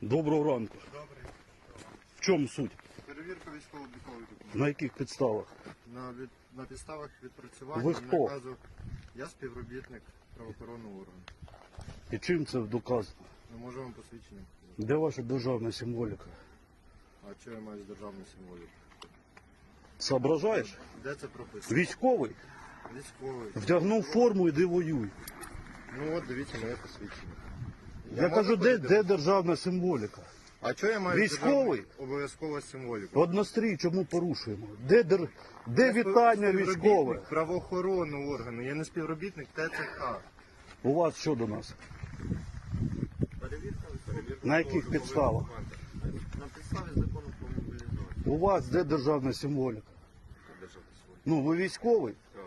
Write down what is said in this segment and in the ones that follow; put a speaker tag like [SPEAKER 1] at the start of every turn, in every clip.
[SPEAKER 1] Доброго ранку.
[SPEAKER 2] Добре.
[SPEAKER 1] В чому суть?
[SPEAKER 2] Перевірка військово-облікових документів.
[SPEAKER 1] На яких підставах?
[SPEAKER 2] На, від, на підставах відпрацювання
[SPEAKER 1] Ви хто?
[SPEAKER 2] наказу. Я співробітник правоохоронного органу.
[SPEAKER 1] І чим це доказано?
[SPEAKER 2] Не можу вам посвідчення.
[SPEAKER 1] Де ваша державна символіка?
[SPEAKER 2] А що я маю з державної символіки?
[SPEAKER 1] Соображаєш?
[SPEAKER 2] Де це прописано?
[SPEAKER 1] Військовий
[SPEAKER 2] Військовий.
[SPEAKER 1] вдягнув форму, іди воюй.
[SPEAKER 2] Ну от дивіться моє посвідчення.
[SPEAKER 1] Я, кажу, де, де державна символіка?
[SPEAKER 2] А що я маю
[SPEAKER 1] Військовий?
[SPEAKER 2] державної обов'язково символіку?
[SPEAKER 1] Однострій, чому порушуємо? Де, дер... де вітання
[SPEAKER 2] співробітник
[SPEAKER 1] військове?
[SPEAKER 2] Правоохоронного органу. Я не співробітник ТЦК.
[SPEAKER 1] У вас що до нас? На яких підставах?
[SPEAKER 2] На підставі закону про мобілізацію.
[SPEAKER 1] У вас де державна символіка?
[SPEAKER 2] Державна символіка.
[SPEAKER 1] Ну, ви військовий?
[SPEAKER 2] Так.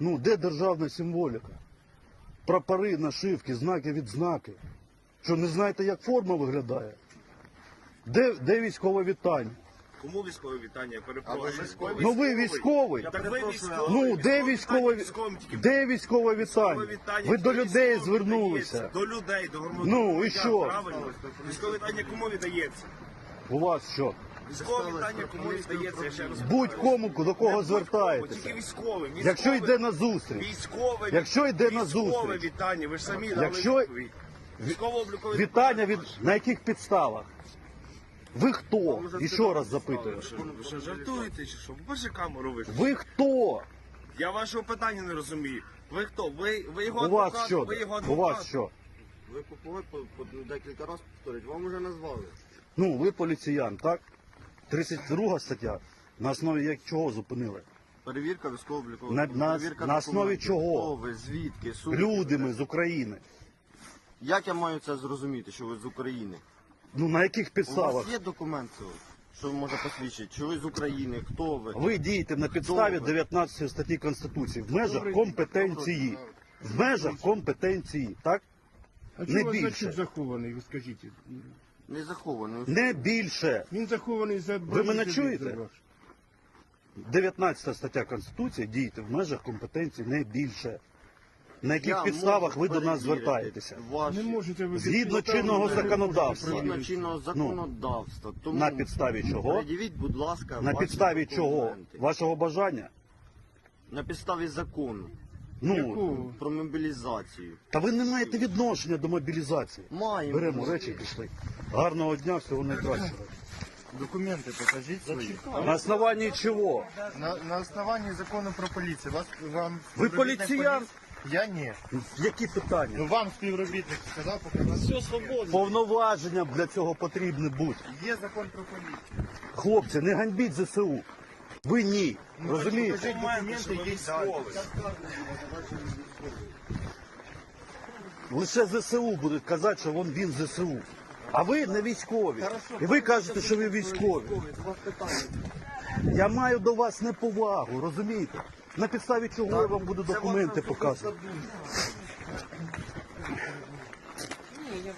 [SPEAKER 1] Ну, де державна символіка? Прапори, нашивки, знаки, відзнаки. Що, не знаєте, як форма виглядає? Де, де військове вітання?
[SPEAKER 3] Кому військове вітання? Я перепрошую.
[SPEAKER 2] військовий?
[SPEAKER 1] Ну ви військовий.
[SPEAKER 3] Так ви військовий.
[SPEAKER 1] Ну, де військове,
[SPEAKER 3] Військовим
[SPEAKER 1] де військове
[SPEAKER 3] військове
[SPEAKER 1] вітання?
[SPEAKER 3] вітання
[SPEAKER 1] Ви до людей звернулися.
[SPEAKER 3] До людей, до громадян.
[SPEAKER 1] Ну, і що?
[SPEAKER 3] Правильно. Військове вітання кому віддається?
[SPEAKER 1] У вас що?
[SPEAKER 3] Військове вітання кому віддається? Я ще раз
[SPEAKER 1] Будь-кому, до кого звертаєтеся.
[SPEAKER 3] Тільки військовим.
[SPEAKER 1] Якщо йде на зустріч.
[SPEAKER 3] Військове,
[SPEAKER 1] Якщо йде на
[SPEAKER 3] військове
[SPEAKER 1] зустріч.
[SPEAKER 3] вітання, ви ж самі дали
[SPEAKER 1] Якщо-
[SPEAKER 3] відповідь. Військово-облікові
[SPEAKER 1] Вітання від на яких підставах? Ви хто? І
[SPEAKER 3] сказали,
[SPEAKER 1] раз запитую.
[SPEAKER 3] Ви що жартуєте чи що? Боже камеру ви.
[SPEAKER 1] Ви хто?
[SPEAKER 3] Я вашого питання не розумію. Ви хто? Ви, ви його
[SPEAKER 1] У вас що?
[SPEAKER 3] ви його
[SPEAKER 1] У
[SPEAKER 3] адвокат.
[SPEAKER 1] вас що?
[SPEAKER 2] Ви купували по, по декілька разів повторюють, вам вже назвали.
[SPEAKER 1] Ну, ви поліціян, так? 32 стаття. На основі як чого зупинили?
[SPEAKER 2] Перевірка військово-облікових
[SPEAKER 1] На- на- на основі
[SPEAKER 2] документів.
[SPEAKER 1] чого?
[SPEAKER 2] Хто ви, звідки, суть?
[SPEAKER 1] Люди ми з України.
[SPEAKER 2] Як я маю це зрозуміти, що ви з України?
[SPEAKER 1] Ну на яких
[SPEAKER 2] У
[SPEAKER 1] підставах?
[SPEAKER 2] вас є документи, що може посвідчити, що ви з України, хто ви?
[SPEAKER 1] Ви дієте на підставі
[SPEAKER 2] Добре.
[SPEAKER 1] 19 статті Конституції в межах
[SPEAKER 2] Добре,
[SPEAKER 1] компетенції.
[SPEAKER 2] добре.
[SPEAKER 1] В межах компетенції, так?
[SPEAKER 4] А
[SPEAKER 1] Не
[SPEAKER 4] чого
[SPEAKER 1] більше.
[SPEAKER 4] значить захований, ви скажіть?
[SPEAKER 2] Не захований.
[SPEAKER 1] Не більше.
[SPEAKER 4] Він захований за
[SPEAKER 1] Ви мене чуєте?
[SPEAKER 4] за ваш.
[SPEAKER 1] 19 стаття Конституції дієте в межах компетенції не більше. На яких підставах ви до нас звертаєтеся?
[SPEAKER 4] Не можете ви
[SPEAKER 1] Згідно чинного законодавства.
[SPEAKER 2] Згідно чинного законодавства. Тому
[SPEAKER 1] На підставі чого?
[SPEAKER 2] Будь ласка,
[SPEAKER 1] На
[SPEAKER 2] ваші
[SPEAKER 1] підставі чого?
[SPEAKER 2] документи.
[SPEAKER 1] Вашого бажання?
[SPEAKER 2] На підставі закону
[SPEAKER 1] Ну,
[SPEAKER 4] Якого?
[SPEAKER 2] про мобілізацію.
[SPEAKER 1] та ви не маєте відношення до мобілізації.
[SPEAKER 2] Маємо.
[SPEAKER 1] Беремо речі і пішли. Гарного дня, всього найкращого.
[SPEAKER 2] Документи покажіть свої.
[SPEAKER 1] На основанні чого?
[SPEAKER 2] На, на основанні закону про поліцію. Вас, вам
[SPEAKER 1] Ви
[SPEAKER 2] співробітник
[SPEAKER 1] поліціян?
[SPEAKER 2] поліції- Я ні.
[SPEAKER 1] Які питання?
[SPEAKER 2] Ну вам співробітник сказав показати. Все свободно.
[SPEAKER 1] Повноваження для цього потрібне бути.
[SPEAKER 2] Є закон про поліцію.
[SPEAKER 1] Хлопці, не ганьбіть ЗСУ. Ви ні. Розумієте?
[SPEAKER 2] Покажіть документи, йдіть далі.
[SPEAKER 1] Лише ЗСУ будуть казати, що вон він ЗСУ. А ви не військові. І ви кажете, що ви військові. Я маю до вас неповагу, розумієте? На підставі чого я вам буду документи показувати? Ні, я